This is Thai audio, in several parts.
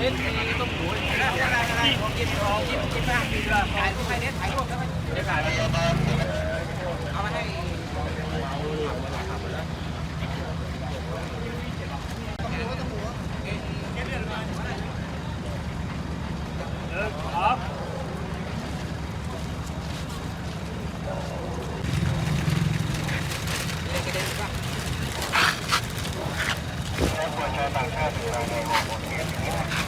lên thì tôm muối họ kiếm họ kiếm kiếm hàng thì là cái cũng hay đến thấy luôn các bạn để cả nó hay Up. cho tàng xe từ ngày ngày một một tiếng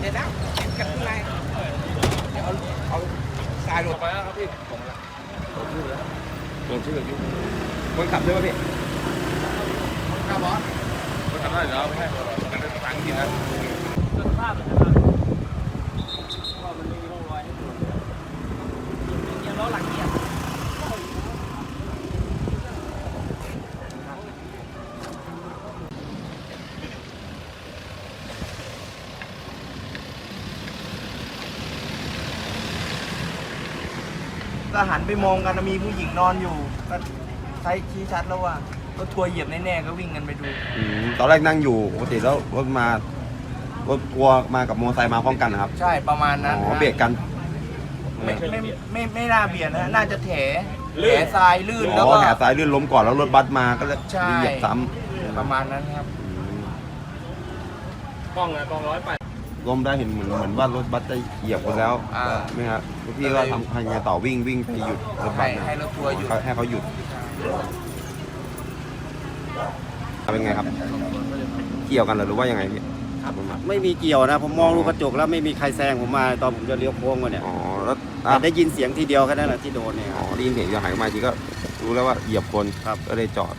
เดี๋ยวนะเก็บกันข้างในเดี๋ยวเอาเอาสายลงไปแล้วครับพี่ผมละลงชื่ออยู่คนขับด้วยป่ะพี่ครับบอสคนขับได้เดี๋ยวเอาไปให้มันเป็นภาษาอังกฤษนะสภาพมันนะครับว่ามันไม่มีร่องรอยให้ดูเกียร์ล้อหลังเกียร์ ก็หันไปมองกันมีผู้หญิงนอนอยู่ ก็ใช้ชี้ชัดแล้วว่า รถทัวร์เหยียบแน่ๆก็วิ่งกันไปดูอืมตอนแรกนั่งอยู่ปกติแล้วรถมารถทัวร์มากับมอเตอร์ไซค์มาพร้อมกันนะครับใช่ประมาณนั้นอ๋อฮะเบรกกัน ไม่ไม่ไม่ไม่ไม่น่าเบียดนะน่าจะแถแถทรายลื่นแล้วอ๋ก็อแหสายลื่นล้มก่อนแล้วรถบัสมาก็เลยใช่ เหยียบซ้ำประมาณนั้นครับกล้องไงกล้องร้อยไป ล้มได้เห็นเหมือนเหมือนว่ารถบัสจะเหยียบกันแล้วอ่าไม่ครับพี่ก็ทำให้ไงต่อวิ่งวิ่งไปหยุดรถบัให้สนะให้รถทัวร์หยุด ให้เขาหยุดเป็นไงครับ เกี่ยวกันเหรอหรือว่ายังไงพี่ไม่มีเกี่ยวนะ ผมมองดูกระจกแล้วไม่มีใครแซงผมมาตอนผมจะเลี้ยวโค้งมาเนี่ยอ๋อแล้วอะแต่ได้ยินเสียงทีเดียวแค่นั้นแหละที่โดนเนี่ย อ๋อได้ยินเสียงจะหายมาทีก็รู้แล้วว่าเหยียบคนครับ ก็เลยจอด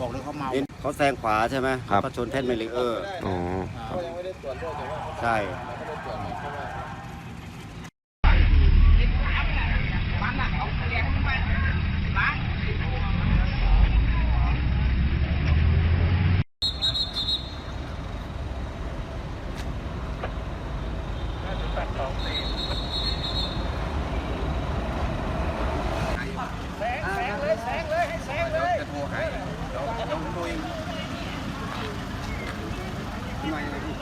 บอกเลยเขาเมาเห็นเขาแซงขวาใช่ไหมครับก็ชนแท่นเมลิเออร์อ๋อใช่ งหน่อยเลยพี่